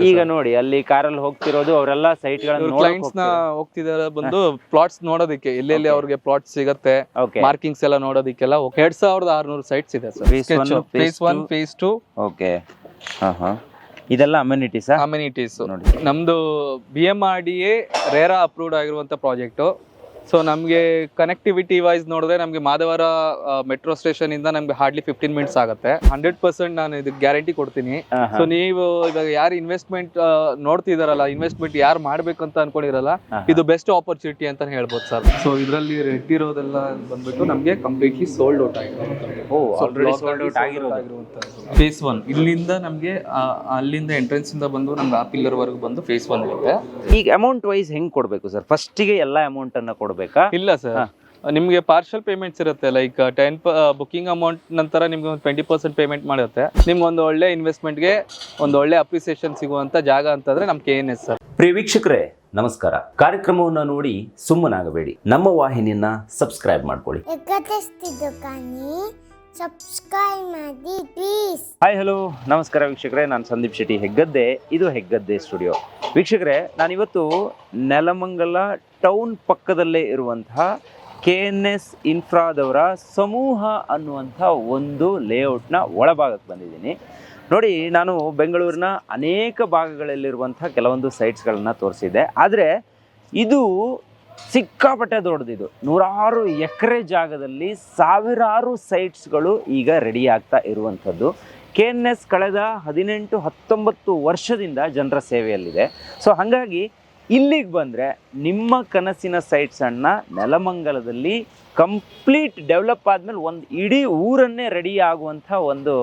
ಸಿಗುತ್ತೆ ಈಗ ನೋಡಿ ಅಲ್ಲಿ ಕಾರಲ್ಲಿ ಹೋಗ್ತಿರೋದು ಅವರೆಲ್ಲ ಸೈಟ್ ಕ್ಲೈಂಟ್ಸ್ನ ಹೋಗ್ತಿದಾರೆ ಬಂದು ಪ್ಲಾಟ್ಸ್ ನೋಡೋದಕ್ಕೆ. ಎಲ್ಲೆಲ್ಲಿ ಅವ್ರಿಗೆ ಪ್ಲಾಟ್ ಸಿಗುತ್ತೆ ಮಾರ್ಕಿಂಗ್ಸ್ ಎಲ್ಲ ನೋಡೋದಕ್ಕೆಲ್ಲ ಎರಡ್ ಸಾವಿರದ ಆರ್ನೂರು ಸೈಟ್ಸ್ ಇದೆ sir. Phase one. Phase two okay ಇದೆಲ್ಲ ಅಮ್ಯುನಿಟೀಸ್ ಅಮ್ಯುನಿಟೀಸ್ ನೋಡಿ. ನಮ್ದು B M R D A RERA approved ಆಗಿರುವಂತ ಪ್ರಾಜೆಕ್ಟ್ ಸೊ ನಮಗೆ ಕನೆಕ್ಟಿವಿಟಿ ವೈಸ್ ನೋಡಿದ್ರೆ ನಮಗೆ ಮಾದವರ ಮೆಟ್ರೋ ಸ್ಟೇಷನ್ ಇಂದ ನಮ್ಗೆ ಹಾರ್ಡ್ಲಿ ಫಿಫ್ಟೀನ್ ಮಿನಿಟ್ಸ್ ಆಗುತ್ತೆ. ಹಂಡ್ರೆಡ್ ಪರ್ಸೆಂಟ್ ನಾನು ಇದು ಗ್ಯಾರಂಟಿ ಕೊಡ್ತೀನಿ. ಸೊ ನೀವು ಇವಾಗ ಯಾರು ಇನ್ವೆಸ್ಟ್ಮೆಂಟ್ ನೋಡ್ತಿದಾರಲ್ಲ ಇನ್ವೆಸ್ಟ್ಮೆಂಟ್ ಯಾರು ಮಾಡ್ಬೇಕಂತ ಅನ್ಕೊಂಡಿರಲ್ಲ ಇದು ಬೆಸ್ಟ್ ಆಪರ್ಚುನಿಟಿ ಅಂತ ಹೇಳ್ಬೋದು ಸರ್ ಸೊ ಇದರಲ್ಲಿ ರೆಡ್ ಇರೋದೆಲ್ಲ ಬಂದ್ಬಿಟ್ಟು ನಮಗೆ completely sold out oh already sold out ಆಗಿರೋದು. ಫೇಸ್ ಒನ್ ಇಲ್ಲಿಂದ ನಮಗೆ ಅಲ್ಲಿಂದ ಎಂಟ್ರೆನ್ಸ್ ಇಂದ ಬಂದು ನಮ್ಗೆ ಆ ಪಿಲ್ಲರ್ ವರೆಗೂ ಬಂದು ಫೇಸ್ ಒನ್ ಇರುತ್ತೆ. ಈಗ ಅಮೌಂಟ್ ವೈಸ್ ಹೆಂಗ್ ಕೊಡ್ಬೇಕು ಸರ್ ಫಸ್ಟಿಗೆ ಎಲ್ಲ ಅಮೌಂಟ್ ಅನ್ನ ಕೊಡ್ಬೇಕಾ. ಇಲ್ಲ ಸರ್. ನಿಮಗೆ ಪಾರ್ಷಲ್ ಪೇಮೆಂಟ್ಸ್ ಇರುತ್ತೆ ಲೈಕ್ ಟೆನ್ ಬುಕಿಂಗ್ ಅಮೌಂಟ್ ನಂತರ ನಿಮ್ಗೆ ಒಂದು ಟ್ವೆಂಟಿ ಪರ್ಸೆಂಟ್ ಪೇಮೆಂಟ್ ಮಾಡುತ್ತೆ ನಿಮ್ಗೆ ಒಂದು ಒಳ್ಳೆ ಇನ್ವೆಸ್ಟ್ಮೆಂಟ್ಗೆ ಒಂದು ಒಳ್ಳೆ ಅಪ್ರಿಸಿಯೇಷನ್ ಸಿಗುವಂತ ಜಾಗ ಅಂತಂದ್ರೆ ನಮ್ಮ ಕೆ ಎನ್ ಎಸ್ ಸರ್. ಪ್ರಿಯ ವೀಕ್ಷಕರೇ ನಮಸ್ಕಾರ. ಕಾರ್ಯಕ್ರಮವನ್ನು ನೋಡಿ ಸುಮ್ಮನಾಗಬೇಡಿ. ನಮ್ಮ ವಾಹಿನಿಯನ್ನ ಸಬ್ಸ್ಕ್ರೈಬ್ ಮಾಡ್ಕೊಳ್ಳಿ. ಸಬ್ಸ್ಕ್ರೈಬ್ ಮಾಡಿ ಪ್ಲೀಸ್ ಹಾಯ್ ಹಲೋ ನಮಸ್ಕಾರ ವೀಕ್ಷಕರೇ ನಾನು ಸಂದೀಪ್ ಶೆಟ್ಟಿ ಹೆಗ್ಗದ್ದೆ. ಇದು ಹೆಗ್ಗದ್ದೆ ಸ್ಟುಡಿಯೋ ವೀಕ್ಷಕರೇ ನಾನಿವತ್ತು ನೆಲಮಂಗಲ ಟೌನ್ ಪಕ್ಕದಲ್ಲೇ ಇರುವಂತಹ ಕೆ ಎನ್ ಎಸ್ ಇನ್ಫ್ರಾದವರ ಸಮೂಹ ಅನ್ನುವಂಥ ಒಂದು ಲೇಔಟ್ನ ಒಳಭಾಗಕ್ಕೆ ಬಂದಿದ್ದೀನಿ. ನೋಡಿ, ನಾನು ಬೆಂಗಳೂರಿನ ಅನೇಕ ಭಾಗಗಳಲ್ಲಿರುವಂಥ ಕೆಲವೊಂದು ಸೈಟ್ಸ್ಗಳನ್ನು ತೋರಿಸಿದ್ದೆ. ಆದರೆ ಇದು ಸಿಕ್ಕಾಪಟ್ಟೆ ದೊಡ್ಡದಿದು. ನೂರಾರು ಎಕರೆ ಜಾಗದಲ್ಲಿ ಸಾವಿರಾರು ಸೈಟ್ಸ್ಗಳು ಈಗ ರೆಡಿ ಆಗ್ತಾ ಇರುವಂಥದ್ದು. ಕೆ ಎನ್ ಎಸ್ ಕಳೆದ ಹದಿನೆಂಟು ಹತ್ತೊಂಬತ್ತು ವರ್ಷದಿಂದ ಜನರ ಸೇವೆಯಲ್ಲಿದೆ. ಸೊ, ಹಾಗಾಗಿ ಇಲ್ಲಿಗೆ ಬಂದರೆ ನಿಮ್ಮ ಕನಸಿನ ಸೈಟ್ಸನ್ನ ನೆಲಮಂಗಲದಲ್ಲಿ ಕಂಪ್ಲೀಟ್ ಡೆವಲಪ್ ಆದಮೇಲೆ ಒಂದು ಇಡೀ ಊರನ್ನೇ ರೆಡಿ ಆಗುವಂಥ ಒಂದು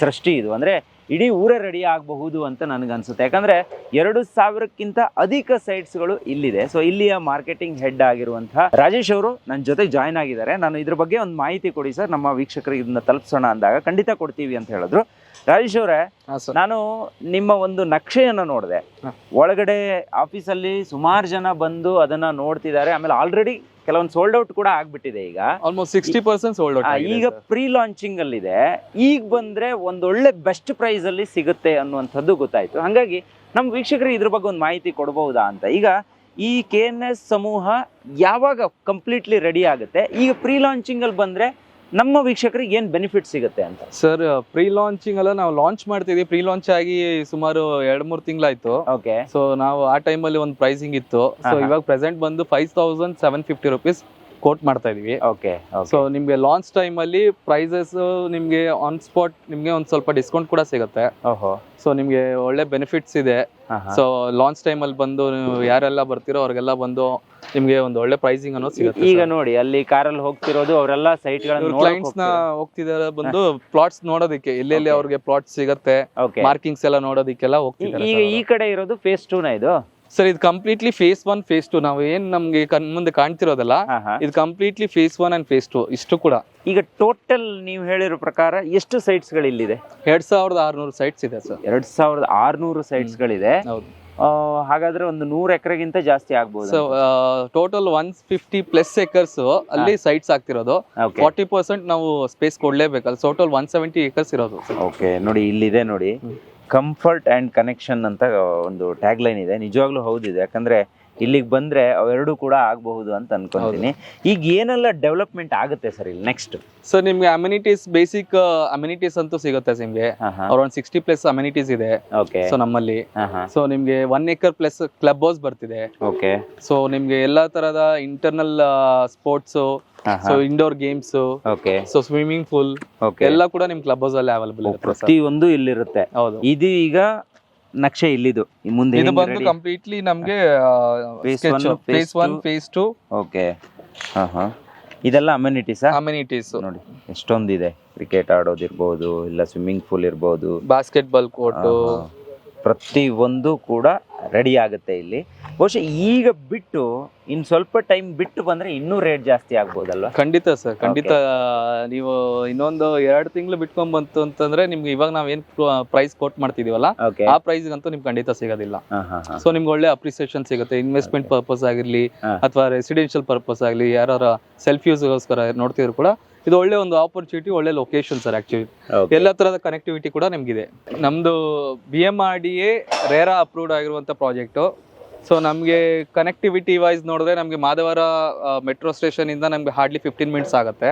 ಸೃಷ್ಟಿ ಇದು. ಅಂದರೆ ಇಡೀ ಊರೇ ರೆಡಿ ಆಗಬಹುದು ಅಂತ ನನಗನ್ಸುತ್ತೆ. ಯಾಕಂದರೆ ಎರಡು ಸಾವಿರಕ್ಕಿಂತ ಅಧಿಕ ಸೈಟ್ಸ್ಗಳು ಇಲ್ಲಿದೆ. ಸೊ ಇಲ್ಲಿಯ ಮಾರ್ಕೆಟಿಂಗ್ ಹೆಡ್ ಆಗಿರುವಂತಹ ರಾಜೇಶ್ ಅವರು ನನ್ನ ಜೊತೆ ಜಾಯ್ನ್ ಆಗಿದ್ದಾರೆ. ನಾನು ಇದ್ರ ಬಗ್ಗೆ ಒಂದು ಮಾಹಿತಿ ಕೊಡಿ ಸರ್. ನಮ್ಮ ವೀಕ್ಷಕರಿಗೆ ಇದನ್ನ ತಲುಪಿಸೋಣ ಅಂದಾಗ ಖಂಡಿತ ಕೊಡ್ತೀವಿ ಅಂತ ಹೇಳಿದ್ರು. ರಾಜೇಶ್ ಅವರೇ ನಾನು ನಿಮ್ಮ ಒಂದು ನಕ್ಷೆಯನ್ನು ನೋಡಿದೆ. ಒಳಗಡೆ ಆಫೀಸಲ್ಲಿ ಸುಮಾರು ಜನ ಬಂದು ಅದನ್ನ ನೋಡ್ತಿದ್ದಾರೆ. ಆಮೇಲೆ ಆಲ್ರೆಡಿ ಕೆಲವೊಂದು ಸೋಲ್ಡ್ ಔಟ್ ಕೂಡ ಆಗ್ಬಿಟ್ಟಿದೆ ಈಗ. Almost sixty percent sold out ಈಗ ಪ್ರೀ ಲಾಂಚಿಂಗ್ ಅಲ್ಲಿ ಇದೆ ಈಗ ಬಂದ್ರೆ ಒಂದೊಳ್ಳೆ ಬೆಸ್ಟ್ ಪ್ರೈಸ್ ಅಲ್ಲಿ ಸಿಗುತ್ತೆ ಅನ್ನುವಂಥದ್ದು ಗೊತ್ತಾಯ್ತು. ಹಾಗಾಗಿ ನಮ್ಮ ವೀಕ್ಷಕರಿಗೆ ಇದ್ರ ಬಗ್ಗೆ ಒಂದು ಮಾಹಿತಿ ಕೊಡಬಹುದಾ ಅಂತ. ಈಗ ಈ ಕೆ ಎನ್ ಎಸ್ ಸಮೂಹ ಯಾವಾಗ ಕಂಪ್ಲೀಟ್ಲಿ ರೆಡಿ ಆಗುತ್ತೆ? ಈಗ ಪ್ರೀ ಲಾಂಚಿಂಗ್ ಅಲ್ಲಿ ಬಂದ್ರೆ ನಮ್ಮ ವೀಕ್ಷಕರಿಗೆ ಏನ್ ಬೆನಿಫಿಟ್ ಸಿಗುತ್ತೆ ಅಂತ? ಸರ್ ಪ್ರೀ ಲಾಂಚಿಂಗ್ ಅಲ್ಲ ನಾವು ಲಾಂಚ್ ಮಾಡ್ತಿದ್ವಿ. ಪ್ರೀ ಲಾಂಚ್ ಆಗಿ ಸುಮಾರು ಎರಡ್ ಮೂರ್ ತಿಂಗಳಾಯ್ತು. ಓಕೆ ಸೊ ನಾವು ಆ ಟೈಮಲ್ಲಿ ಒಂದು ಪ್ರೈಸಿಂಗ್ ಇತ್ತು. ಸೊ ಇವಾಗ ಪ್ರೆಸೆಂಟ್ ಬಂದು five thousand seven fifty rupees quote ಮಾಡ್ತಾ ಇದೀವಿ. ಓಕೆ ಸೊ ನಿಮ್ಗೆ ಲಾಂಚ್ ಟೈಮ್ ಅಲ್ಲಿ ಪ್ರೈಸಸ್ ನಿಮ್ಗೆ ಆನ್ ಸ್ಪಾಟ್ ನಿಮ್ಗೆ ಒಂದ್ ಸ್ವಲ್ಪ ಡಿಸ್ಕೌಂಟ್ ಕೂಡ ಸಿಗುತ್ತೆ. ಓಹೋ. ಸೊ ನಿಮ್ಗೆ ಒಳ್ಳೆ ಬೆನಿಫಿಟ್ಸ್ ಇದೆ. ಸೊ ಲಾಂಚ್ ಟೈಮ್ ಅಲ್ಲಿ ಬಂದು ನೀವು ಯಾರೆಲ್ಲ ಬರ್ತೀರೋ ಅವ್ರಿಗೆಲ್ಲ ಬಂದು ನಿಮ್ಗೆ ಒಂದು ಒಳ್ಳೆ ಪ್ರೈಸಿಂಗ್ ಅನ್ನೋದು ಸಿಗುತ್ತೆ ಈಗ ನೋಡಿ ಅಲ್ಲಿ ಕಾರಲ್ಲಿ ಹೋಗ್ತಿರೋದು ಅವರೆಲ್ಲ ಸೈಟ್ ಕ್ಲೈಂಟ್ಸ್ನ ಹೋಗ್ತಿದಾರೆ ಬಂದು ಪ್ಲಾಟ್ಸ್ ನೋಡೋದಕ್ಕೆ. ಎಲ್ಲೆಲ್ಲಿ. ಅವ್ರಿಗೆ ಪ್ಲಾಟ್ಸ್ ಸಿಗುತ್ತೆ ಮಾರ್ಕಿಂಗ್ಸ್ ಎಲ್ಲ ನೋಡೋದಕ್ಕೆಲ್ಲ ಹೋಗ್ತಿದ್ದಾರೆ ಈಗ ಈ ಕಡೆ ಇರೋದು ಫೇಸ್ ಟೂನ ಇದು? ಸರ್ ಇದು completely phase one phase two ನಾವು ಏನ್ ನಮ್ಗೆ ಕಣ್ ಮುಂದೆ ಕಾಣ್ತಿರೋದಲ್ಲ ಇದು completely phase one and phase two ಇಷ್ಟು ಕೂಡ. ಈಗ ಟೋಟಲ್ ನೀವು ಹೇಳಿರೋ ಪ್ರಕಾರ ಎಷ್ಟು ಸೈಟ್ಸ್ಗಳು ಇಲ್ಲಿದೆ ಎರಡ್ ಸಾವಿರದ ಆರ್ನೂರು ಸೈಟ್ಸ್ ಇದೆ ಸರ್. ಎರಡ್ ಸಾವಿರದ ಆರ್ನೂರು ಗಳಿದೆ. ಹೌದು. ಆ, ಹಾಗಾದ್ರೆ ಒಂದು ನೂರು ಎಕರೆಗಿಂತ ಜಾಸ್ತಿ ಆಗ್ಬೋದು so total one fifty plus acres ಅಲ್ಲಿ ಸೈಟ್ಸ್ ಆಗ್ತಿರೋದು. ಓಕೆ ಫಾರ್ಟಿ ಪರ್ಸೆಂಟ್ ನಾವು ಸ್ಪೇಸ್ ಕೊಡ್ಲೇಬೇಕಲ್ಲ. ಟೋಟಲ್ ಒನ್ ಸೆವೆಂಟಿ ಏಕರ್ಸ್ ಇರೋದು. ಓಕೆ ನೋಡಿ ಇಲ್ಲಿದೆ ನೋಡಿ. ಹ್ಮ್. ಕಂಫರ್ಟ್ ಅಂಡ್ ಕನೆಕ್ಷನ್ ಅಂತ ಒಂದು ಟ್ಯಾಗ್ ಲೈನ್ ಇದೆ. ನಿಜವಾಗ್ಲೂ ಹೌದಿದೆ. ಯಾಕಂದ್ರೆ ಇಲ್ಲಿಗೆ ಬಂದ್ರೆ ಅವೆರಡೂ ಕೂಡ ಆಗಬಹುದು ಅಂತ ಅನ್ಕೊಂತೀನಿ. ಈಗ ಏನೆಲ್ಲ ಡೆವಲಪ್ಮೆಂಟ್ ಆಗುತ್ತೆ ಸರ್ ಇಲ್ಲಿ? ನೆಕ್ಸ್ಟ್ ಸೊ ನಿಮಗೆ ಅಮ್ಯುನಿಟೀಸ್ ಬೇಸಿಕ್ ಅಮ್ಯುನಿಟೀಸ್ ಅಂತೂ ಸಿಗುತ್ತೆ ನಿಮಗೆ. ಅರೌಂಡ್ ಸಿಕ್ಸ್ಟಿ ಪ್ಲಸ್ ಅಮ್ಯುನಿಟೀಸ್ ಇದೆ. ಓಕೆ ಸೊ ನಮ್ಮಲ್ಲಿ. ಸೊ ನಿಮಗೆ one acre plus club house ಬರ್ತಿದೆ. ಓಕೆ ಸೊ ನಿಮಗೆ ಎಲ್ಲಾ ತರದ internal sports so indoor games okay so swimming pool okay ಎಲ್ಲ ಕೂಡ ನಿಮ್ ಕ್ಲಬ್ ಹೌಸ್ ಅಲ್ಲಿ ಅವೈಲೇಬಲ್ ಪ್ರತಿ ಒಂದು ಇಲ್ಲಿರುತ್ತೆ. ಹೌದು. ಇದು ಈಗ ನಕ್ಷೆ ಇಲ್ಲಿದು ಮುಂದೆ ಇದು ಬಂದು ಕಂಪ್ಲೀಟ್ಲಿ ನಮ್ಗೆ phase one phase two okay ಹಾ ಹಾ. ಇದೆಲ್ಲ ಅಮ್ಯುನಿಟೀಸ್ ಅಮ್ಯುನಿಟೀಸ್ ನೋಡಿ ಎಷ್ಟೊಂದಿದೆ. ಕ್ರಿಕೆಟ್ ಆಡೋದಿರ್ಬೋದು ಇಲ್ಲ ಸ್ವಿಮ್ಮಿಂಗ್ ಪೂಲ್ ಇರ್ಬೋದು. ಬಾಸ್ಕೆಟ್ ಬಾಲ್ ಕೋರ್ಟ್ ಆಹಾ. ಪ್ರತಿ ಒಂದು ಕೂಡ ರೆಡಿ ಆಗುತ್ತೆ ಇಲ್ಲಿ. ಬಹುಶಃ ಈಗ ಬಿಟ್ಟು ಇನ್ ಸ್ವಲ್ಪ ಟೈಮ್ ಬಿಟ್ಟು ಬಂದ್ರೆ ಇನ್ನೂ ರೇಟ್ ಜಾಸ್ತಿ ಆಗ್ಬೋದಲ್ವಾ? ಖಂಡಿತ ಸರ್ ಖಂಡಿತ. ನೀವು ಇನ್ನೊಂದು ಎರಡು ತಿಂಗಳು ಬಿಟ್ಕೊಂಡ್ ಬಂತು ಅಂತಂದ್ರೆ ನಿಮ್ಗೆ ಇವಾಗ ನಾವ್ ಏನ್ ಪ್ರೈಸ್ ಕೋಟ್ ಮಾಡ್ತಿದೀವಲ್ಲ ಆ ಪ್ರೈಸ್ ಅಂತೂ ನಿಮ್ಗೆ ಖಂಡಿತ ಸಿಗೋದಿಲ್ಲ. ಸೊ ನಿಮ್ಗೆ ಒಳ್ಳೆ ಅಪ್ರಿಸಿಯೇಷನ್ ಸಿಗುತ್ತೆ. ಇನ್ವೆಸ್ಟ್ಮೆಂಟ್ ಪರ್ಪಸ್ ಆಗಿರ್ಲಿ ಅಥವಾ ರೆಸಿಡೆನ್ಷಿಯಲ್ ಪರ್ಪಸ್ ಆಗಲಿ ಯಾರು ಸೆಲ್ಫ್ ಯೂಸ್ಗೋಸ್ಕರ ನೋಡ್ತಿದ್ರು ಕೂಡ ಇದು ಒಳ್ಳೆ ಒಂದು ಆಪರ್ಚುನಿಟಿ ಒಳ್ಳೆ ಲೊಕೇಶನ್ ಸರ್ ಆಕ್ಚುಲಿ ಎಲ್ಲ ತರದ ಕನೆಕ್ಟಿವಿಟಿ ಕೂಡ ನಿಮ್ಗಿದೆ. ನಮ್ದು B M R D A RERA approved ಆಗಿರುವಂತ ಪ್ರಾಜೆಕ್ಟ್ ಸೊ ನಮಗೆ ಕನೆಕ್ಟಿವಿಟಿ ವೈಸ್ ನೋಡಿದ್ರೆ ನಮಗೆ ಮಾದವರ ಮೆಟ್ರೋ ಸ್ಟೇಷನ್ ಇಂದ ನಮ್ಗೆ ಹಾರ್ಡ್ಲಿ ಫಿಫ್ಟೀನ್ ಮಿನಿಟ್ಸ್ ಆಗುತ್ತೆ.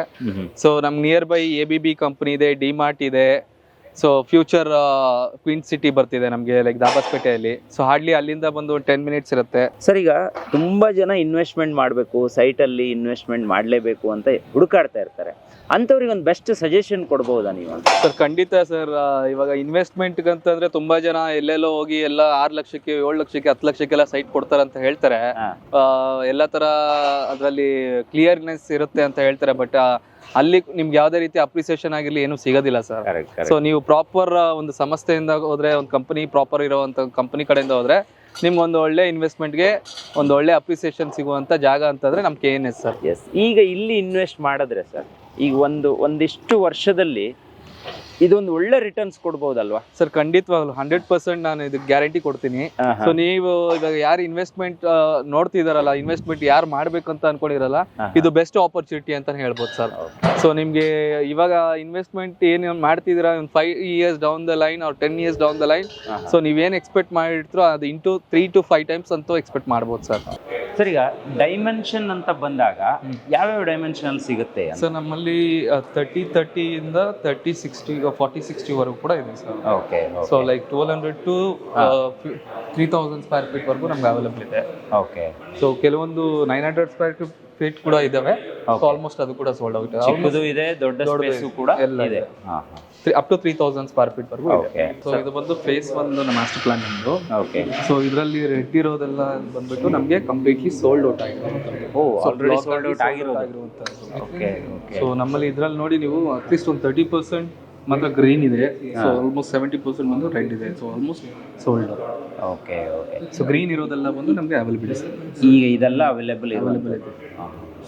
ಸೊ ನಮ್ಗೆ nearby A B B company ಇದೆ ಡಿಮಾರ್ಟ್ ಇದೆ. ಸೊ ಫ್ಯೂಚರ್ ಕ್ವೀನ್ ಸಿಟಿ ಬರ್ತಿದೆ ನಮಗೆ ಲೈಕ್ ದಾಬಾಸ್ಪೇಟೆಯಲ್ಲಿ. ಸೊ ಹಾರ್ಡ್ಲಿ ಅಲ್ಲಿಂದ ಬಂದು ಒಂದು ಟೆನ್ ಮಿನಿಟ್ಸ್ ಇರುತ್ತೆ. ಸರ್ ಈಗ ತುಂಬಾ ಜನ ಇನ್ವೆಸ್ಟ್ಮೆಂಟ್ ಮಾಡಬೇಕು ಸೈಟಲ್ಲಿ ಇನ್ವೆಸ್ಟ್ಮೆಂಟ್ ಮಾಡಲೇಬೇಕು ಅಂತ ಹುಡುಕಾಡ್ತಾ ಇರ್ತಾರೆ. ಅಂಥವ್ರಿಗೆ ಒಂದು ಬೆಸ್ಟ್ ಸಜೆಷನ್ ಕೊಡ್ಬೋದಾ ನೀವು ಸರ್ ಖಂಡಿತ ಸರ್ ಇವಾಗ ಇನ್ವೆಸ್ಟ್ಮೆಂಟ್ ಅಂತಂದ್ರೆ ತುಂಬಾ ಜನ ಎಲ್ಲೆಲ್ಲೋ ಹೋಗಿ ಎಲ್ಲ ಆರು ಲಕ್ಷಕ್ಕೆ ಏಳು ಲಕ್ಷಕ್ಕೆ ಹತ್ತು ಲಕ್ಷಕ್ಕೆಲ್ಲ ಸೈಟ್ ಕೊಡ್ತಾರೆ ಅಂತ ಹೇಳ್ತಾರೆ. ಎಲ್ಲ ತರ ಅದರಲ್ಲಿ ಕ್ಲಿಯರ್ನೆಸ್ ಇರುತ್ತೆ ಅಂತ ಹೇಳ್ತಾರೆ ಬಟ್ ಅಲ್ಲಿ ನಿಮ್ಗೆ ಯಾವ್ದೇ ರೀತಿ ಅಪ್ರಿಸಿಯೇಷನ್ ಆಗಿರ್ಲಿ ಏನು ಸಿಗೋದಿಲ್ಲ ಸರ್ ಸೊ ನೀವು ಪ್ರಾಪರ್ ಒಂದು ಸಂಸ್ಥೆಯಿಂದ ಹೋದ್ರೆ ಒಂದು ಕಂಪನಿ ಪ್ರಾಪರ್ ಇರುವಂತ ಕಂಪನಿ ಕಡೆಯಿಂದ ಹೋದ್ರೆ ನಿಮ್ಗೆ ಒಂದು ಒಳ್ಳೆ ಇನ್ವೆಸ್ಟ್ಮೆಂಟ್ಗೆ ಒಂದು ಒಳ್ಳೆ ಅಪ್ರಿಸಿಯೇಷನ್ ಸಿಗುವಂತ ಜಾಗ ಅಂತಂದ್ರೆ ನಮ್ K N S sir yes ಈಗ ಇಲ್ಲಿ ಇನ್ವೆಸ್ಟ್ ಮಾಡಿದ್ರೆ ಸರ್ ಈಗ ಒಂದು ಒಂದಿಷ್ಟು ವರ್ಷದಲ್ಲಿ ಇದೊಂದು ಒಳ್ಳೆ ರಿಟರ್ನ್ಸ್ ಕೊಡ್ಬೋದಲ್ವಾ? ಸರ್ ಖಂಡಿತವಾಗ್ಲು. ಹಂಡ್ರೆಡ್ ಪರ್ಸೆಂಟ್ ನಾನು ಇದಕ್ಕೆ ಗ್ಯಾರಂಟಿ ಕೊಡ್ತೀನಿ. ಸೊ ನೀವು ಇವಾಗ ಯಾರು ಇನ್ವೆಸ್ಟ್ಮೆಂಟ್ ನೋಡ್ತಿದಾರಲ್ಲ ಇನ್ವೆಸ್ಟ್ಮೆಂಟ್ ಯಾರು ಮಾಡ್ಬೇಕು ಅಂತ ಅನ್ಕೊಂಡಿರಲ್ಲ ಇದು ಬೆಸ್ಟ್ ಆಪರ್ಚುನಿಟಿ ಅಂತ ಹೇಳ್ಬೋದು ಸರ್. ಸೊ ನಿಮ್ಗೆ ಇವಾಗ ಇನ್ವೆಸ್ಟ್ಮೆಂಟ್ ಏನ್ ಮಾಡ್ತಿದ್ದೀರಾ ಒಂದು five years down the line ಅವ್ರ ten years down the line so ನೀವೇನ್ ಎಕ್ಸ್ಪೆಕ್ಟ್ ಮಾಡಿರ್ತೀರೋ ಅದು into three to five times ಅಂತೂ ಎಕ್ಸ್ಪೆಕ್ಟ್ ಮಾಡ್ಬೋದು ಸರ್. ಸರ್ ಈಗ ಡೈಮೆನ್ಷನ್ ಅಂತ ಬಂದಾಗ ಯಾವ್ಯಾವ ಡೈಮೆನ್ಷನ್ ಸಿಗುತ್ತೆ ಸರ್ ನಮ್ಮಲ್ಲಿ ತರ್ಟಿ ಇಂದ ತರ್ಟಿ ಸಿಕ್ಸ್ಟಿ ಫಾರ್ಟಿ ಸಿಕ್ಸ್ಟಿವರೆಗೂ ಕೂಡ ಇದೆ sir. Okay so like twelve hundred to three thousand square feet ವರೆಗೂ ನಮ್ಗೆ ಅವೈಲೇಬಲ್ ಇದೆ. ಓಕೆ ಸೊ ಕೆಲವೊಂದು ನೈನ್ ಹಂಡ್ರೆಡ್ ಸ್ಕ್ವೇರ್ ಫೀಟ್ ಕೂಡ ಇದಾವೆ. ಆಲ್ಮೋಸ್ಟ್ ಅದು ಕೂಡ ಸೋಲ್ಡ್ ಔಟ್ ಚಿಕ್ಕದು ಇದೆ ದೊಡ್ಡ ಸ್ಪೇಸು ಕೂಡ ಎಲ್ಲ ಇದೆ. Up to three thousand square feet ವರೆಗೂ ಇದೆ. ಓಕೆ ಸೊ ಇದು ಬಂದು ಫೇಸ್ ಒಂದು ಮಾಸ್ಟರ್ ಪ್ಲಾನ್ ನಮ್ದು. ಓಕೆ ಸೊ ಇದರಲ್ಲಿ ರೆಡ್ ಇರೋದೆಲ್ಲ ಬಂದ್ಬಿಟ್ಟು ನಮಗೆ ಕಂಪ್ಲೀಟ್ಲಿ ಸೋಲ್ಡ್ ಔಟ್ ಆಗಿರುವಂಥದ್ದು. ಸೊ ನಮ್ಮಲ್ಲಿ ಇದ್ರಲ್ಲಿ ನೋಡಿ ನೀವು ಅಟ್ಲೀಸ್ಟ್ ಒಂದು ತರ್ಟಿ ಪರ್ಸೆಂಟ್ ಮಾತ್ರ ಗ್ರೀನ್ ಇದೆ. ಸೊ ಆಲ್ಮೋಸ್ಟ್ ಸೆವೆಂಟಿ ಪರ್ಸೆಂಟ್ ಬಂದು ರೆಡ್ ಇದೆ. So almost sold okay okay so green ಇರೋದೆಲ್ಲ ಬಂದು ನಮಗೆ ಅವೈಲೇಬಲ್ ಇದೆ. ಈಗ ಇದೆಲ್ಲ ಅವೈಲೇಬಲ್ ಅವೈಲೇಬಲ್ ಇದೆ.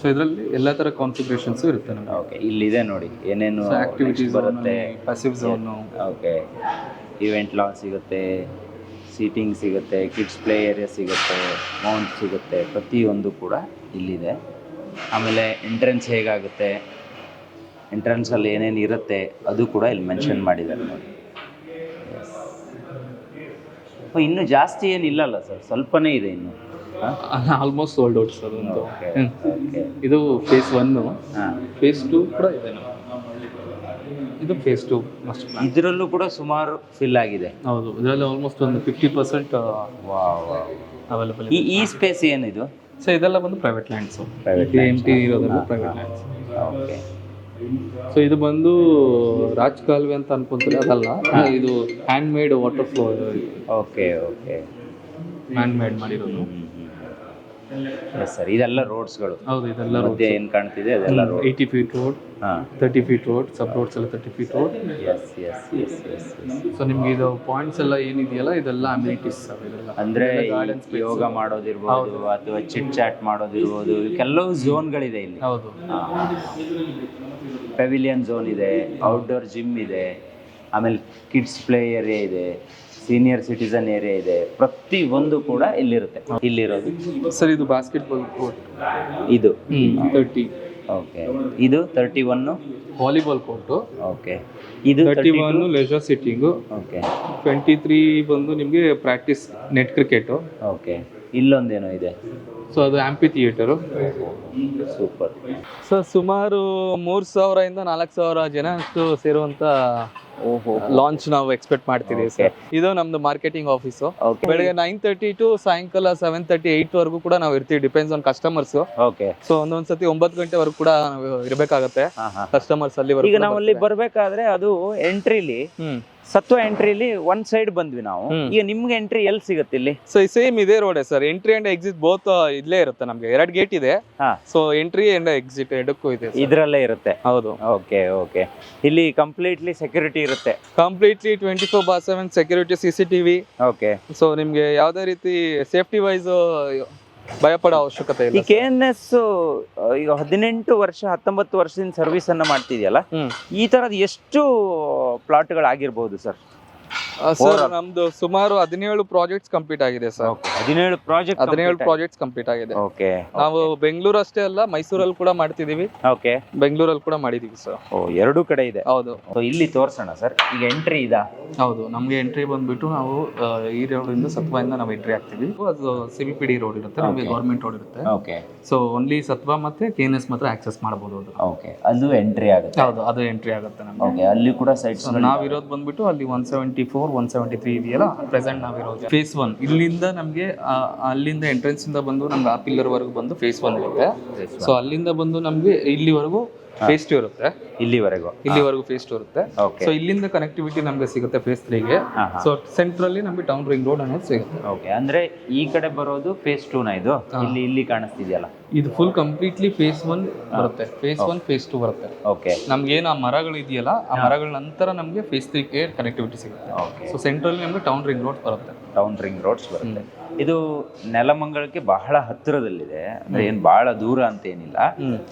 ಸೊ ಇದರಲ್ಲಿ ಎಲ್ಲ ತರ ಕಾನ್ಫಿಗರೇಷನ್ಸ್ ಇರುತ್ತೆ ನಮಗೆ. ಓಕೆ ಇಲ್ಲಿದೆ ನೋಡಿ. ಏನೇನು ಆಕ್ಟಿವಿಟೀಸ್ ಬರುತ್ತೆ? Passive zone okay event lawn ಸಿಗುತ್ತೆ ಸೀಟಿಂಗ್ ಸಿಗುತ್ತೆ ಕಿಡ್ಸ್ ಪ್ಲೇ ಏರಿಯಾ ಸಿಗುತ್ತೆ ಮೌಂಟ್ ಸಿಗುತ್ತೆ ಪ್ರತಿಯೊಂದು ಕೂಡ ಇಲ್ಲಿದೆ. ಆಮೇಲೆ ಎಂಟ್ರೆನ್ಸ್ ಹೇಗಾಗುತ್ತೆ? ಎಂಟ್ರೆನ್ಸಲ್ಲಿ ಏನೇನು ಇರುತ್ತೆ ಅದು ಕೂಡ ಇಲ್ಲಿ ಮೆನ್ಷನ್ ಮಾಡಿದ್ದಾರೆ ನೋಡಿ. ಇನ್ನು ಜಾಸ್ತಿ ಏನಿಲ್ಲಲ್ಲ ಸರ್ ಸ್ವಲ್ಪನೇ ಇದೆ ಇನ್ನು. ಆಲ್ಮೋಸ್ಟ್ ಸೋಲ್ಡ್ ಔಟ್ ಸರ್ ಒಂದು ಇದು ಫೇಸ್ ಒನ್ನು ಫೇಸ್ ಟೂ ಕೂಡ ಇದೆ ಇದು ಫೇಸ್ ಟು ಇದರಲ್ಲೂ ಕೂಡ ಸುಮಾರು ಫಿಲ್ ಆಗಿದೆ. ಹೌದು ಇದರಲ್ಲಿ ಆಲ್ಮೋಸ್ಟ್ ಒಂದು ಫಿಫ್ಟಿ ಪರ್ಸೆಂಟ್ ಅವೈಲೇಬಲ್ ಈ ಈ ಸ್ಪೇಸ್ ಏನಿದು? ಸೊ ಇದೆಲ್ಲ ಬಂದು private lands private M T ಇರೋದೆಲ್ಲ ಪ್ರೈವೇಟ್ ಲ್ಯಾಂಡ್ಸ್ ಓಕೆ ಸೊ ಇದು ಬಂದು ರಾಜ್ ಕಾಲುವೆ ಅಂತ ಅನ್ಕೊಂತಾರೆ ಅದಲ್ಲ. ಇದು handmade water flow okay okay handmade ಮಾಡಿರೋದು ಎಸ್ ಸರ್. ಇದೆಲ್ಲ ರೋಡ್ಸ್ಗಳು ಹೌದು ಇದೆಲ್ಲ ಮಧ್ಯೆ ಏನು ಕಾಣ್ತಿದೆ? ಅದೆಲ್ಲ ರೋಡ್ ಏಯ್ಟಿ ಫೀಟ್ ರೋಡ್ ಹಾಂ. Thirty feet road sub roads ಎಲ್ಲ thirty feet road yes yes yes yes so ನಿಮ್ಗೆ ಇದು ಪಾಯಿಂಟ್ಸ್ ಎಲ್ಲ ಏನಿದೆಯಲ್ಲ ಇದೆಲ್ಲ ಅಮ್ಯೂನಿಟೀಸ್ ಇದೆಲ್ಲ. ಅಂದರೆ ಯೋಗ ಮಾಡೋದಿರ್ಬೋದು ಅಥವಾ ಚಿಟ್ ಚಾಟ್ ಮಾಡೋದಿರ್ಬೋದು ಕೆಲವು ಝೋನ್ಗಳಿದೆ ಇಲ್ಲಿ. ಹೌದು. ಪೆವಿಲಿಯನ್ ಝೋನ್ ಇದೆ ಔಟ್ಡೋರ್ ಜಿಮ್ ಇದೆ ಆಮೇಲೆ ಕಿಡ್ಸ್ ಪ್ಲೇ ಏರಿಯಾ ಇದೆ. ಸೀನಿಯರ್ ಸಿಟಿಸನ್ ಏರಿಯಾ ಇದೆ. ಪ್ರತಿ ಒಂದು ಕೂಡ ಇಲ್ಲಿರುತ್ತೆ. ಇಲ್ಲಿರೋದು. ಸರ್ ಇದು ಬಾಸ್ಕೆಟ್ಬಾಲ್ ಕೋರ್ಟ್ ಇದು. Thirty okay. ಇದು thirty one volleyball court okay. ಇದು thirty one leisure sitting okay. Twenty three ಬಂದು ನಿಮಗೆ ಪ್ರಾಕ್ಟೀಸ್ ನೆಟ್ ಕ್ರಿಕೆಟು ಓಕೆ. ಇಲ್ಲೊಂದೇನೋ ಇದೆ. ಸೊ ಅದು ಆಂಪಿ ಥಿಯೇಟರು ಸೂಪರ್. ಸೊ ಸುಮಾರು ಮೂರು ಸಾವಿರದಿಂದ ನಾಲ್ಕು ಸಾವಿರ ಜನ ಅಷ್ಟು ಸೇರುವಂತ ಓಹೋ ಲಾಂಚ್ ನಾವು ಎಕ್ಸ್ಪೆಕ್ಟ್ ಮಾಡ್ತಿದ್ದೀವಿ ಸರ್. ಇದು ನಮ್ದು ಮಾರ್ಕೆಟಿಂಗ್ ಆಫೀಸು ಬೆಳಿಗ್ಗೆ ನೈನ್ ತರ್ಟಿ ಟು ಸಾಯಂಕಾಲ ಸೆವೆನ್ ತರ್ಟಿ ಏಯ್ಟ್ ವರೆಗೂ ಕೂಡ ನಾವು ಇರ್ತೀವಿ. Depends on customers okay so ಒಂದೊಂದ್ ಸತಿ ಒಂಬತ್ತು ಗಂಟೆವರೆಗೂ ಕೂಡ ನಾವು ಇರ್ಬೇಕಾಗತ್ತೆ. ಕಸ್ಟಮರ್ಸ್ ಅಲ್ಲಿ ಈಗ ನಾವು ಅಲ್ಲಿ ಬರ್ಬೇಕಾದ್ರೆ ಅದು ಎಂಟ್ರಿಲಿ ಹ್ಮ್. ಸತ್ವ ಎಂಟ್ರಿಲಿ ಒನ್ ಸೈಡ್ ಬಂದ್ವಿ ನಾವು. ಈಗ ನಿಮ್ಗೆ ಎಂಟ್ರಿ ಎಲ್ಲಿ ಸಿಗುತ್ತೆ ಇಲ್ಲಿ? ಸೊ ಸೇಮ್ ಇದೇ road sir. Entry and exit both ಇಲ್ಲೇ ಇರುತ್ತೆ ನಮ್ಗೆ. ಎರಡು ಗೇಟ್ ಇದೆ. ಹಾ. ಸೊ ಎಂಟ್ರಿ ಅಂಡ್ ಎಕ್ಸಿಟ್ ಎರಡಕ್ಕೂ ಇದೆ. ಇದ್ರಲ್ಲೇ ಇರುತ್ತೆ. ಹೌದು. ಓಕೆ ಓಕೆ ಇಲ್ಲಿ ಕಂಪ್ಲೀಟ್ಲಿ ಸೆಕ್ಯೂರಿಟಿ ಇರುತ್ತೆ. Completely twenty four by seven security C C TV okay so ನಿಮ್ಗೆ ಯಾವ್ದೇ ರೀತಿ ಸೇಫ್ಟಿ ವೈಸ್ ಭಯ ಪಡೋ ಅವಶ್ಯಕತೆ ಈ ಇಲ್ಲ ಕೆ ಎನ್ ಎಸ್ ಈಗ ಹದಿನೆಂಟು ವರ್ಷ ಹತ್ತೊಂಬತ್ತು ವರ್ಷದಿಂದ ಸರ್ವಿಸ್ ಅನ್ನ ಮಾಡ್ತಿದ್ಯಲ್ಲ? ಈ ತರದ್ ಎಷ್ಟು ಪ್ಲಾಟ್ಗಳು ಆಗಿರ್ಬೋದು ಸರ್. ಸರ್ ನಮ್ದು ಸುಮಾರು ಹದಿನೇಳು ಪ್ರಾಜೆಕ್ಟ್ಸ್ ಕಂಪ್ಲೀಟ್ ಆಗಿದೆ ಸರ್ ಹದಿನೇಳು ಪ್ರಾಜೆಕ್ಟ್ ಹದಿನೇಳು ಪ್ರಾಜೆಕ್ಟ್ಸ್ ಕಂಪ್ಲೀಟ್ ಆಗಿದೆ. ಓಕೆ ನಾವು ಬೆಂಗಳೂರು ಅಷ್ಟೇ ಅಲ್ಲ ಮೈಸೂರಲ್ಲಿ ಕೂಡ ಮಾಡ್ತಿದೀವಿ. ಓಕೆ ಬೆಂಗಳೂರಲ್ಲಿ ಕೂಡ ಮಾಡಿದೀವಿ ಸರ್ ಓ ಎರಡು ಕಡೆ ಇದೆ? ಹೌದು. ಇಲ್ಲಿ ತೋರ್ಸೋಣ ಸರ್ ಈಗ ಎಂಟ್ರಿ ಇದಾ? ಹೌದು ನಮ್ಗೆ ಎಂಟ್ರಿ ಬಂದ್ಬಿಟ್ಟು ನಾವು ಈ ರೋಡ್ ಇಂದ ಸತ್ವ ಇಂದ ನಾವು ಎಂಟ್ರಿ ಆಗ್ತೀವಿ. ಅದು C B P D road ಇರುತ್ತೆ ನಮಗೆ. ಗೌರ್ಮೆಂಟ್ ರೋಡ್ ಇರುತ್ತೆ. ಓಕೆ ಸೊ ಓನ್ಲಿ ಸತ್ವ ಮತ್ತೆ ಕೆ ಎನ್ ಎಸ್ ಮಾತ್ರ ಆಕ್ಸೆಸ್ ಮಾಡಬಹುದು ಅದು. ಓಕೆ ಅದು ಎಂಟ್ರಿ ಆಗುತ್ತೆ? ಹೌದು ಅದು ಎಂಟ್ರಿ ಆಗುತ್ತೆ ನಮ್ಗೆ. ಓಕೆ ಅಲ್ಲಿ ಕೂಡ ಸೈಟ್ಸ್ ನಾವು ನಾವಿರೋದು ಬಂದ್ಬಿಟ್ಟು ಅಲ್ಲಿ one seventy four one seventy three ಇದೆಯಲ್ಲ ಪ್ರೆಸೆಂಟ್ ನಾವಿರೋದು ಫೇಸ್ ಒನ್ ಇಲ್ಲಿಂದ ನಮಗೆ ಅಲ್ಲಿಂದ ಎಂಟ್ರೆನ್ಸ್ ಇಂದ ಬಂದು ನಮ್ಗೆ ಆ ಪಿಲ್ಲರ್ವರೆಗೂ ಬಂದು ಫೇಸ್ ಒನ್ ಇರುತ್ತೆ. ಸೊ ಅಲ್ಲಿಂದ ಬಂದು ನಮಗೆ ಇಲ್ಲಿವರೆಗೂ ಫೇಸ್ ಟು ಇರುತ್ತೆ? ಇಲ್ಲಿವರೆಗೂ. ಇಲ್ಲಿವರೆಗೂ ಫೇಸ್ ಟು ಇರುತ್ತೆ. ಸೊ ಇಲ್ಲಿಂದ ಕನೆಕ್ಟಿವಿಟಿ ನಮ್ಗೆ ಸಿಗುತ್ತೆ ಫೇಸ್ ತ್ರೀಗೆ. ಸೊ ಸೆಂಟ್ರಲ್ಲಿ ನಮ್ಗೆ ಟೌನ್ ರಿಂಗ್ ರೋಡ್ ಅನ್ನೋದು ಸಿಗುತ್ತೆ. ಓಕೆ ಅಂದ್ರೆ ಈ ಕಡೆ ಬರೋದು ಫೇಸ್ ಟೂನ ಇದು? ಇಲ್ಲಿ ಇಲ್ಲಿ ಕಾಣಿಸ್ತಿದೆಯಲ್ಲ? ಇದು ಫುಲ್ ಕಂಪ್ಲೀಟ್ಲಿ ಫೇಸ್ ಒನ್ ಬರುತ್ತೆ. ಫೇಸ್ ಒನ್ ಫೇಸ್ ಟು ಬರುತ್ತೆ. ಓಕೆ ನಮ್ಗೆ ಏನು ಆ ಮರಗಳು ಇದೆಯಲ್ಲ ಆ ಮರಗಳ ನಂತರ ನಮಗೆ ಫೇಸ್ ತ್ರೀಗೆ ಕನೆಕ್ಟಿವಿಟಿ ಸಿಗುತ್ತೆ. ಸೊ ಸೆಂಟ್ರಲ್ಲಿ ನಮ್ಗೆ ಟೌನ್ ರಿಂಗ್ ರೋಡ್ ಬರುತ್ತೆ. ಟೌನ್ ರಿಂಗ್ ರೋಡ್ಸ್ ಬರುತ್ತೆ. ಇದು ನೆಲಮಂಗಲಕ್ಕೆ ಬಹಳ ಹತ್ತಿರದಲ್ಲಿದೆ. ಅಂದ್ರೆ ಏನ್ ಬಹಳ ದೂರ ಅಂತ ಏನಿಲ್ಲ.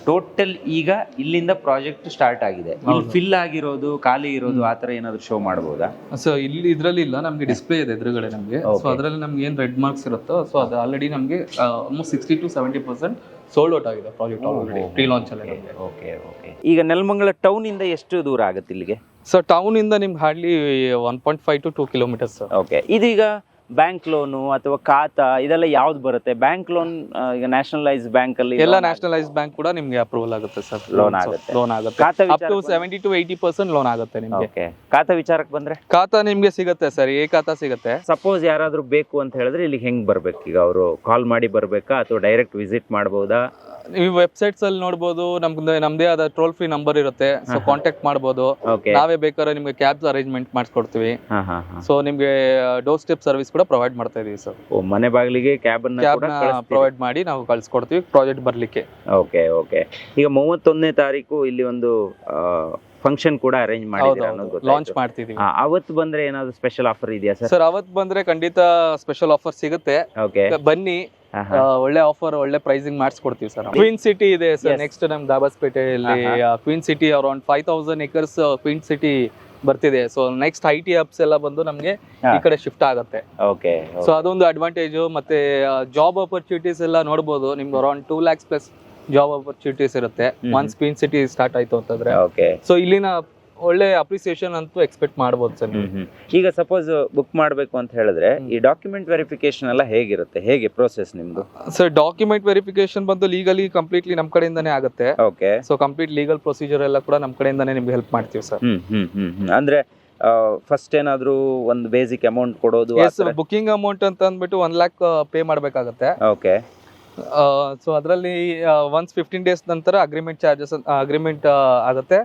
ಟೋಟಲ್ ಈಗ ಇಲ್ಲಿಂದ ಪ್ರಾಜೆಕ್ಟ್ ಸ್ಟಾರ್ಟ್ ಆಗಿದೆ. ಇಲ್ಲಿ ಫಿಲ್ ಆಗಿರೋದು ಖಾಲಿ ಇರೋದು ಆತರ ತರ ಏನಾದ್ರು ಶೋ ಮಾಡಬಹುದಾ ಸೊ ಇಲ್ಲಿ ಇದ್ರಲ್ಲಿ ಇಲ್ಲ ನಮ್ಗೆ ಡಿಸ್ಪ್ಲೇ ಇದೆ ಎದುರುಗಡೆ ನಮಗೆ. ಸೊ ಅದರಲ್ಲಿ ನಮ್ಗೆ ಏನ್ ರೆಡ್ ಮಾರ್ಕ್ಸ್ ಇರುತ್ತೋ ಸೊ ಅದು ಆಲ್ರೆಡಿ ನಮಗೆ almost sixty to seventy percent sold out ಆಗಿದೆ ಪ್ರಾಜೆಕ್ಟ್ ಆಲ್ರೆಡಿ ಪ್ರೀ ಲಾಂಚ್ ಅಲ್ಲಿ ಓಕೆ ಓಕೆ ಈಗ ನೆಲಮಂಗಲ ಟೌನ್ ಇಂದ ಎಷ್ಟು ದೂರ ಆಗುತ್ತೆ ಇಲ್ಲಿಗೆ? ಸೊ ಟೌನ್ ಇಂದ ನಿಮ್ಗೆ hardly one point five to two kilometres okay ಇದೀಗ ಬ್ಯಾಂಕ್ ಲೋನು ಅಥವಾ ಖಾತಾ ಇದೆಲ್ಲ ಯಾವ್ದು ಬರುತ್ತೆ? ಬ್ಯಾಂಕ್ ಲೋನ್ ಈಗ ನ್ಯಾಷನಲೈಸ್ ಬ್ಯಾಂಕ್ ಅಲ್ಲಿ ಎಲ್ಲ ನ್ಯಾಷನಲೈಸ್ ಬ್ಯಾಂಕ್ ಕೂಡ ನಿಮ್ಗೆ ಅಪ್ರೂವಲ್ ಆಗುತ್ತೆ ಸರ್. ಲೋನ್ ಆಗುತ್ತೆ. ಲೋನ್ ಆಗುತ್ತೆ. Khata up to seventy to eighty percent loan ಆಗುತ್ತೆ ನಿಮ್ಗೆ. ಓಕೆ ಖಾತಾ ವಿಚಾರಕ್ಕೆ ಬಂದ್ರೆ? ಖಾತಾ ನಿಮ್ಗೆ ಸಿಗುತ್ತೆ ಸರ್. ಏ ಖಾತಾ ಸಿಗುತ್ತೆ? ಸಪೋಸ್ ಯಾರಾದ್ರೂ ಬೇಕು ಅಂತ ಹೇಳಿದ್ರೆ ಇಲ್ಲಿ ಹೆಂಗ್ ಬರ್ಬೇಕು? ಈಗ ಅವರು ಕಾಲ್ ಮಾಡಿ ಬರ್ಬೇಕಾ ಅಥವಾ ಡೈರೆಕ್ಟ್ ವಿಸಿಟ್ ಮಾಡ್ಬೋದಾ? ನೀವು ವೆಬ್ಸೈಟ್ಸ್ ಅಲ್ಲಿ ನೋಡ್ಬೋದು ನಮ್ದು ನಮ್ದೇ ಆದ ಟೋಲ್ ಫ್ರೀ ನಂಬರ್ ಇರುತ್ತೆ. ಸೊ ಕಾಂಟ್ಯಾಕ್ಟ್ ಮಾಡ್ಬೋದು. ಓಕೆ ನಾವೇ ಬೇಕಾದ್ರೆ ನಿಮ್ಗೆ ಕ್ಯಾಬ್ ಅರೇಂಜ್ಮೆಂಟ್ ಮಾಡಿಸ್ಕೊಡ್ತೀವಿ. ಹಾ ಹಾ ಹಾ. ಸೊ ನಿಮ್ಗೆ ಡೋರ್ ಸ್ಟೆಪ್ ಸರ್ವಿಸ್ ಕೂಡ ಪ್ರೊವೈಡ್ ಮಾಡ್ತಾ ಇದೀವಿ ಸರ್ ಓ ಮನೆ ಬಾಗಿಲಿಗೆ ಕ್ಯಾಬ್ ಪ್ರೊವೈಡ್ ಮಾಡಿ ನಾವು ಕಳ್ಸಿಕೊಡ್ತೀವಿ ಪ್ರಾಜೆಕ್ಟ್ ಬರ್ಲಿಕ್ಕೆ. ಓಕೆ ಓಕೆ ಈಗ ಮೂವತ್ತೊಂದನೇ ತಾರೀಕು ಇಲ್ಲಿ ಒಂದು ಫಂಕ್ಷನ್ ಕೂಡ ಅರೇಂಜ್ ಮಾಡಿದ್ದೀರಾ ಅನ್ನೋದು ಲಾಂಚ್. ಮಾಡ್ತಿದೀವಿ. ಅವತ್ತು ಬಂದ್ರೆ ಏನಾದ್ರು ಸ್ಪೆಷಲ್ ಆಫರ್ ಇದೆಯಾ ಸರ್? ಸರ್ ಅವತ್ ಬಂದ್ರೆ ಖಂಡಿತ ಸ್ಪೆಷಲ್ ಆಫರ್ ಸಿಗುತ್ತೆ. ಓಕೆ ಬನ್ನಿ. ಒಳ್ಳೆ ಆಫರ್ ಒಳ್ಳೆ ಪ್ರೈಸಿಂಗ್ ಮಾಡಿಸ್ಕೊಡ್ತೀವಿ ಸರ್. ಕ್ವೀನ್ ಸಿಟಿ ಇದೆ ಸರ್. ನೆಕ್ಸ್ಟ್ ನಮ್ ದಾಬಾಸ್ಪೇಟೆಯಲ್ಲಿ Queen City around five thousand acres Queen City ಬರ್ತಿದೆ. So next I T hubs ಎಲ್ಲ ಬಂದು ನಮ್ಗೆ ಈ ಕಡೆ ಶಿಫ್ಟ್ ಆಗುತ್ತೆ. ಓಕೆ ಸೊ ಅದೊಂದು ಅಡ್ವಾಂಟೇಜ್ ಮತ್ತೆ ಜಾಬ್ ಆಪರ್ಚುನಿಟೀಸ್ ಎಲ್ಲ ನೋಡ್ಬೋದು. ನಿಮ್ಗೆ around two lakhs plus job opportunities ಇರುತ್ತೆ. One once Queen City start ಆಯ್ತು ಅಂತಂದ್ರೆ. ಓಕೆ ಸೊ ಇಲ್ಲಿನ ಒಳ್ಳೆ ಅಪ್ರಿಸಿಯೇಷನ್ ಅಂತೂ ಎಕ್ಸ್ಪೆಕ್ಟ್ ಮಾಡ್ಬೋದು ಸರ್. ಈಗ ಸಪೋಸ್ ಬುಕ್ ಮಾಡಬೇಕು ಅಂತ ಹೇಳಿದ್ರೆ ಈ ಡಾಕ್ಯುಮೆಂಟ್ ವೆರಿಫಿಕೇಶನ್ ಎಲ್ಲ ಹೇಗಿರುತ್ತೆ? ಹೇಗೆ ಪ್ರೋಸೆಸ್ ನಿಮ್ದು? ಸರ್ ಡಾಕ್ಯುಮೆಂಟ್ ವೆರಿಫಿಕೇಶನ್ ಬಂದು ಲೀಗಲಿ ಕಂಪ್ಲೀಟ್ಲಿ ನಮ್ಮ ಕಡೆಯಿಂದಾನೇ ಆಗುತ್ತೆ. Okay so complete legal procedure ಎಲ್ಲ ಕೂಡ ನಮ್ಮ ಕಡೆಯಿಂದಾನೇ ನಿಮ್ಗೆ ಹೆಲ್ಪ್ ಮಾಡ್ತೀವಿ ಸರ್. ಹ್ಮ್ ಹ್ಮ್ ಹ್ಮ್ ಹ್ಮ್. ಅಂದ್ರೆ ಫಸ್ಟ್ ಏನಾದ್ರೂ ಒಂದು ಬೇಸಿಕ್ ಅಮೌಂಟ್ ಕೊಡೋದು ಬುಕಿಂಗ್ ಅಮೌಂಟ್ ಅಂತ ಅಂದ್ಬಿಟ್ಟು ಒನ್ ಲ್ಯಾಕ್ ಪೇ ಮಾಡಬೇಕಾಗತ್ತೆ. ಓಕೆ ಸೊ ಅದರಲ್ಲಿ ಒನ್ಸ್ ಫಿಫ್ಟೀನ್ ಡೇಸ್ ನಂತರ ಅಗ್ರಿಮೆಂಟ್ ಚಾರ್ಜಸ್ ಅಗ್ರಿಮೆಂಟ್ ಆಗುತ್ತೆ.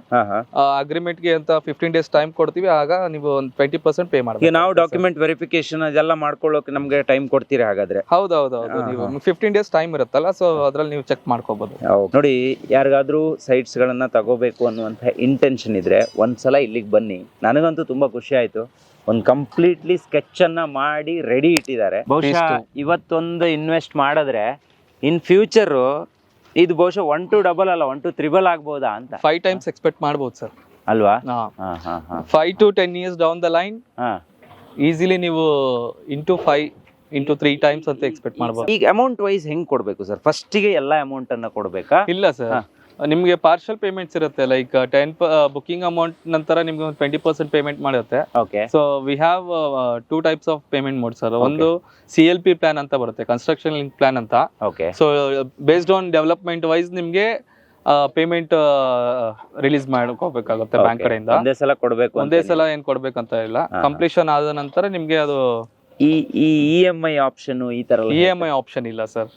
ಅಗ್ರಿಮೆಂಟ್ಗೆ ಅಗ್ರಿಮೆಂಟ್ಗೆ ಅಂತ ಫಿಫ್ಟೀನ್ ಡೇಸ್ ಟೈಮ್ ಕೊಡ್ತೀವಿ ಆಗ ನೀವು ಒಂದು ಟ್ವೆಂಟಿ ಪರ್ಸೆಂಟ್ ಪೇ ಮಾಡ್ತೀವಿ ಮಾಡಬೇಕು ನಾವು ಡಾಕ್ಯುಮೆಂಟ್ ವೆರಿಫಿಕೇಶನ್ ಅದೆಲ್ಲ ಮಾಡ್ಕೊಳ್ಳೋಕೆ ನಮಗೆ ಟೈಮ್ ಕೊಡ್ತೀರಾ ಹಾಗಾದ್ರೆ. ಹೌದೌದೌದು ಹೌದು ನೀವು ಫಿಫ್ಟೀನ್ ಡೇಸ್ ಟೈಮ್ ಇರುತ್ತಲ್ಲ ಸೊ ಅದ್ರಲ್ಲಿ ನೀವು ಚೆಕ್ ಮಾಡ್ಕೋಬಹುದು ನೋಡಿ ಯಾರಿಗಾದ್ರೂ ಸೈಟ್ಸ್ ಗಳನ್ನ ತಗೋಬೇಕು ಅನ್ನುವಂಥ ಇಂಟೆನ್ಷನ್ ಇದ್ರೆ ಒಂದ್ಸಲ ಇಲ್ಲಿಗೆ ಬನ್ನಿ. ನನಗಂತೂ ತುಂಬಾ ಖುಷಿ ಆಯ್ತು. ಒಂದು ಕಂಪ್ಲೀಟ್ಲಿ ಸ್ಕೆಚ್ ಅನ್ನ ಮಾಡಿ ರೆಡಿ ಇಟ್ಟಿದ್ದಾರೆ. ಬಹುಶಃ? ಇವತ್ತೊಂದು ಇನ್ವೆಸ್ಟ್ ಮಾಡಿದ್ರೆ ಇನ್ ಫ್ಯೂಚರ್ ಇದು ಬಹುಶಃ ಒನ್ ಟು ಡಬಲ್ ಅಲ್ಲ ಒನ್ ಟು ತ್ರಿಬಲ್ ಆಗ್ಬೋದಾ ಅಂತ. ಫೈವ್ ಟೈಮ್ಸ್ ಎಕ್ಸ್ಪೆಕ್ಟ್ ಮಾಡ್ಬೋದು ಸರ್ ಅಲ್ವಾ? ಹಾ. ಹಾ ಹಾ ಹಾ. Five to ten years down the line ಹಾ. ಈಸಿಲಿ ನೀವು into five into three times ಅಂತ ಎಕ್ಸ್ಪೆಕ್ಟ್ ಮಾಡ್ಬೋದು. ಈಗ ಅಮೌಂಟ್ ವೈಸ್ ಹೆಂಗ್ ಕೊಡ್ಬೇಕು ಸರ್ ಫಸ್ಟಿಗೆ ಎಲ್ಲ ಅಮೌಂಟ್ ಅನ್ನ ಕೊಡ್ಬೇಕಾ? ಇಲ್ಲ ಸರ್. ನಿಮಗೆ ಪಾರ್ಷಲ್ ಪೇಮೆಂಟ್ಸ್ ಇರುತ್ತೆ ಲೈಕ್ ಟೆನ್ ಬುಕಿಂಗ್ ಅಮೌಂಟ್ ನಂತರ ನಿಮ್ಗೆ ಒಂದು ಟ್ವೆಂಟಿ ಪರ್ಸೆಂಟ್ ಪೇಮೆಂಟ್ ಮಾಡುತ್ತೆ. Okay so we have two types of payment mode sir ಒಂದು ಸಿ ಎಲ್ ಪಿ ಪ್ಲಾನ್ ಅಂತ ಬರುತ್ತೆ ಕನ್ಸ್ಟ್ರಕ್ಷನ್ ಲಿಂಕ್ ಪ್ಲಾನ್ ಅಂತ. Okay so based on development wise ನಿಮಗೆ ಪೇಮೆಂಟ್ ರಿಲೀಸ್ ಮಾಡ್ಕೋಬೇಕಾಗುತ್ತೆ ಬ್ಯಾಂಕ್ ಕಡೆಯಿಂದ. ಒಂದೇ ಸಲ ಕೊಡ್ಬೇಕು ಒಂದೇ ಸಲ ಏನ್ ಕೊಡ್ಬೇಕಂತ ಇಲ್ಲ. ಕಂಪ್ಲೀಷನ್ ಆದ ನಂತರ ನಿಮ್ಗೆ ಅದು ಈ ಈ ಇ ಎಂ ಐ ಆಪ್ಷನ್ ಈ ತರ ಇ ಎಂ ಐ ಆಪ್ಷನ್ ಇಲ್ಲ sir.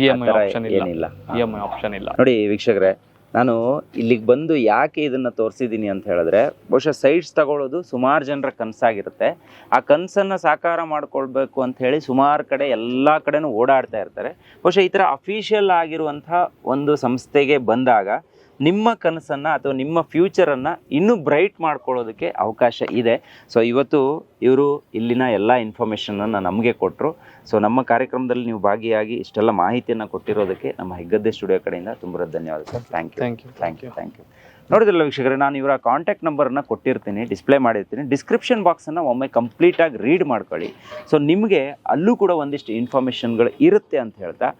E M I option ಇಲ್ಲ. ಏನಿಲ್ಲ. ಇ ಎಂ ಐ ಆಪ್ಷನ್ ಇಲ್ಲ. ನೋಡಿ ವೀಕ್ಷಕರೇ ನಾನು ಇಲ್ಲಿಗೆ ಬಂದು ಯಾಕೆ ಇದನ್ನ ತೋರಿಸಿದ್ದೀನಿ ಅಂತ ಹೇಳಿದ್ರೆ ಬಹುಶಃ ಸೈಟ್ಸ್ ತಗೊಳ್ಳೋದು ಸುಮಾರು ಜನರ ಕನಸಾಗಿರುತ್ತೆ. ಆ ಕನಸನ್ನು ಸಾಕಾರ ಮಾಡ್ಕೊಳ್ಬೇಕು ಅಂತ ಹೇಳಿ ಸುಮಾರು ಕಡೆ ಎಲ್ಲ ಕಡೆನೂ ಓಡಾಡ್ತಾ ಇರ್ತಾರೆ. ಬಹುಶಃ ಈ ಥರ ಅಫಿಷಿಯಲ್ ಆಗಿರುವಂಥ ಒಂದು ಸಂಸ್ಥೆಗೆ ಬಂದಾಗ ನಿಮ್ಮ ಕನಸನ್ನು ಅಥವಾ ನಿಮ್ಮ ಫ್ಯೂಚರನ್ನು ಇನ್ನೂ ಬ್ರೈಟ್ ಮಾಡ್ಕೊಳ್ಳೋದಕ್ಕೆ ಅವಕಾಶ ಇದೆ. ಸೊ ಇವತ್ತು ಇವರು ಇಲ್ಲಿನ ಎಲ್ಲ ಇನ್ಫಾರ್ಮೇಷನನ್ನು ನಮಗೆ ಕೊಟ್ಟರು ಸೊ ನಮ್ಮ ಕಾರ್ಯಕ್ರಮದಲ್ಲಿ ನೀವು ಭಾಗಿಯಾಗಿ ಇಷ್ಟೆಲ್ಲ ಮಾಹಿತಿಯನ್ನು ಕೊಟ್ಟಿರೋದಕ್ಕೆ ನಮ್ಮ ಹೆಗ್ಗದ್ದೆ ಸ್ಟುಡಿಯೋ ಕಡೆಯಿಂದ ತುಂಬ ಧನ್ಯವಾದ sir. Thank you thank you thank you thank you ನೋಡಿದ್ರಲ್ಲ ವೀಕ್ಷಕರೇ ನಾನು ಇವರ ಕಾಂಟ್ಯಾಕ್ಟ್ ನಂಬರನ್ನು ಕೊಟ್ಟಿರ್ತೀನಿ ಡಿಸ್ಪ್ಲೇ ಮಾಡಿರ್ತೀನಿ. ಡಿಸ್ಕ್ರಿಪ್ಷನ್ ಬಾಕ್ಸನ್ನು ಒಮ್ಮೆ ಕಂಪ್ಲೀಟಾಗಿ ರೀಡ್ ಮಾಡ್ಕೊಳ್ಳಿ. ಸೊ ನಿಮಗೆ ಅಲ್ಲೂ ಕೂಡ ಒಂದಿಷ್ಟು ಇನ್ಫಾರ್ಮೇಷನ್ಗಳು ಇರುತ್ತೆ ಅಂತ ಹೇಳ್ತಾ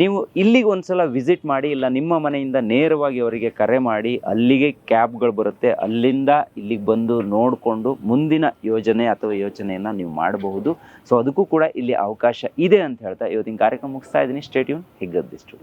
ನೀವು ಇಲ್ಲಿಗೆ ಒಂದ್ಸಲ ವಿಸಿಟ್ ಮಾಡಿ, ಇಲ್ಲ ನಿಮ್ಮ ಮನೆಯಿಂದ ನೇರವಾಗಿ ಅವರಿಗೆ ಕರೆ ಮಾಡಿ, ಅಲ್ಲಿಗೆ ಕ್ಯಾಬ್ಗಳು ಬರುತ್ತೆ, ಅಲ್ಲಿಂದ ಇಲ್ಲಿಗೆ ಬಂದು ನೋಡಿಕೊಂಡು ಮುಂದಿನ ಯೋಜನೆ ಅಥವಾ ಯೋಚನೆಯನ್ನು ನೀವು ಮಾಡಬಹುದು. ಸೊ ಅದಕ್ಕೂ ಕೂಡ ಇಲ್ಲಿ ಅವಕಾಶ ಇದೆ ಅಂತ ಹೇಳ್ತಾ ಇವತ್ತಿನ ಕಾರ್ಯಕ್ರಮ ಮುಗಿಸ್ತಾ ಇದ್ದೀನಿ. ಸ್ಟೇಟ್ಯೂನ್ ಹೆಗ್ಗದ್ದಿಷ್ಟು